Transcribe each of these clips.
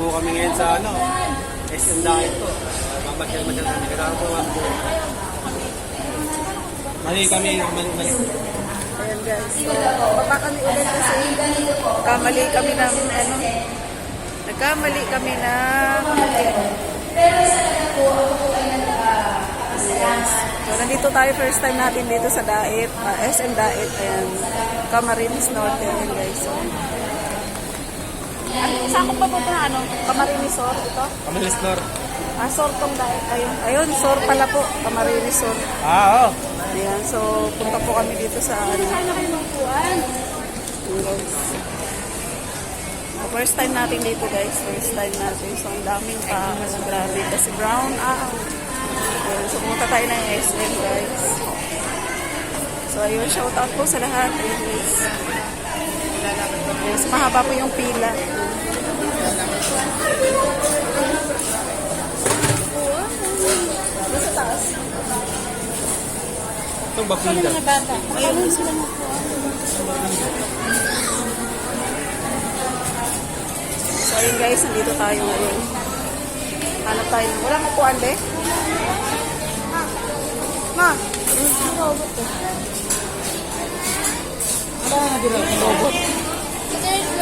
po kami ngayon sa ano, SM Dahil po. Mamasyal-masyal kami. Kailangan po ang po. Mali kami, mali, mali. Ayan guys, so baba kami ulit kasi kamali kami ng ano, nagkamali kami ng So, nandito tayo first time natin dito sa Daet, ah, uh, SM Daet, and Camarines Norte, guys. So, saan ko papunta na ano? Camarines Norte ito? Kami listener. Ah, Sor tong Daet, ayun. Ayun, Sor pala po, Camarines Sor. Ah, oo. Ayan, so punta po kami dito sa ano. Ayan, guys. So, First time natin dito guys, first time natin. So ang daming tao, grabe. Kasi brown out. Ayan, so pumunta tayo ng SM guys. So ayun, shout out po sa lahat. Ayun guys. Yes, mahaba po yung pila. Sa taas. Itong bakila. bata. Ayun sila mo So ayun guys, nandito tayo ngayon. Hanap tayo. Wala mapuan be? Ma! Robot eh. Wala na din ang robot.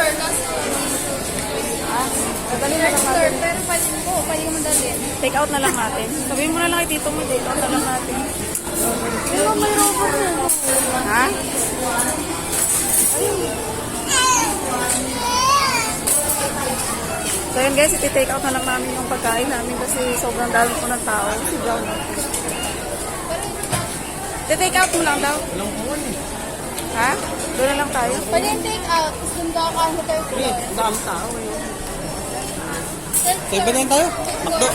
Ah, na lang Third, natin. pero pwede mo, pwede mo dalhin. Take out na lang natin. Sabihin mo na lang kay tito mo, take out na lang natin. Pero may robot na. Ha? So yun guys, iti-take out na lang namin yung pagkain namin kasi sobrang dami po ng tao. Si Brown na po. Iti-take out mo lang daw. Walang kuwan eh. Ha? Doon na lang tayo. Pwede yung take out, tapos dun ka ako third floor. Ang dami tao eh. Third Sa iba na tayo? Makdo.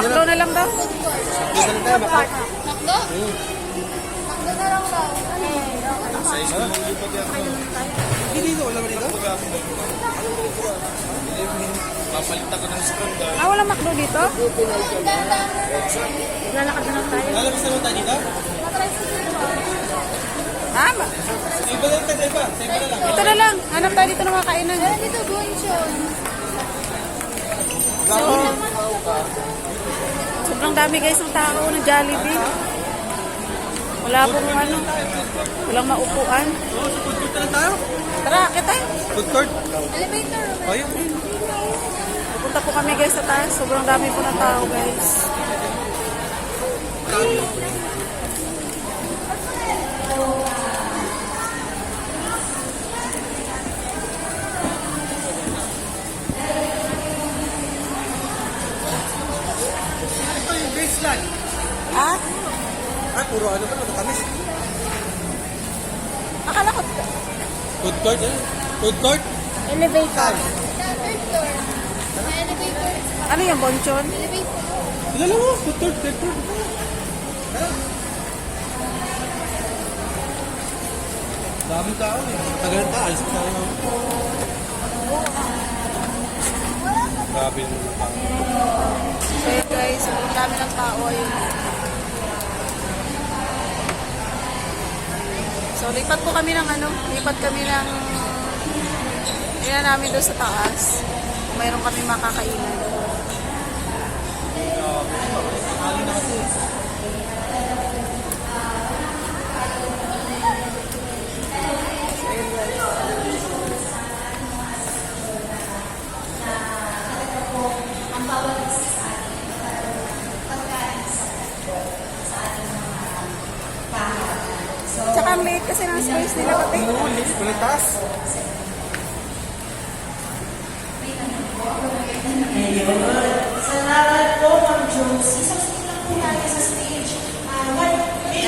Makdo na lang. na lang daw. Makdo na lang tayo, makdo. Makdo? Na lang daw. Sa isa. Hindi dito, wala ba dito? Papalitan ko ng screen ka. Ah, wala makdo dito? Lalakad na lang tayo. Lalabas naman tayo dito? Ma- Sa iba lang tayo, iba. Iba na lang. Ito na lang. Hanap tayo dito ng mga kainan. Pero dito, Bonchon. So, sobrang dami guys ng tao ng Jollibee. Wala pong ano, walang maupuan. Oo, sa food court na lang tayo. Tara, kita. Food court. Elevator. O, yun. Pupunta po kami guys sa taas. Sobrang dami po ng tao guys. Ito yung Graceland. Ah, puro ano pa, matatamis. akala ko Food court, eh. Food court. elevator. Third floor. Elevator. Ano yung bonchon? Elevator. Dala mo, food court, food court. Daming tao eh. Matagal na alis na tayo. Grabe naman tao. So guys, dami tao. Ayun. So lipat po kami ng ano, lipat kami ng Ayan namin doon sa taas. Kung mayroon kami makakainan. Kasi ng space nila pati. Oo, lift, kulitas.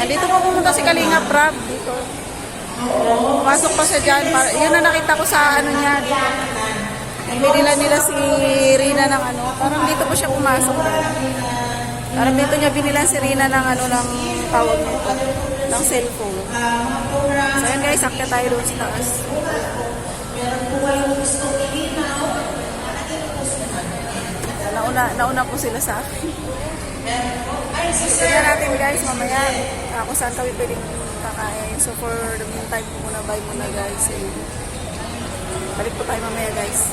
Nandito po pumunta si Kalinga Prab dito. Pumasok pa siya dyan. Para, yun na nakita ko sa ano niya. Dito. Binila nila si Rina ng ano. Parang dito po siya pumasok. Parang dito niya binilan si Rina ng ano ng tawag nito. Ng cellphone. So yun guys, akya tayo doon sa taas. Nauna, nauna po sila sa akin. Tingnan natin guys, mamaya ah, kung saan kami pwedeng kakain. So for the meantime po muna, bye muna guys. And balik po tayo mamaya guys.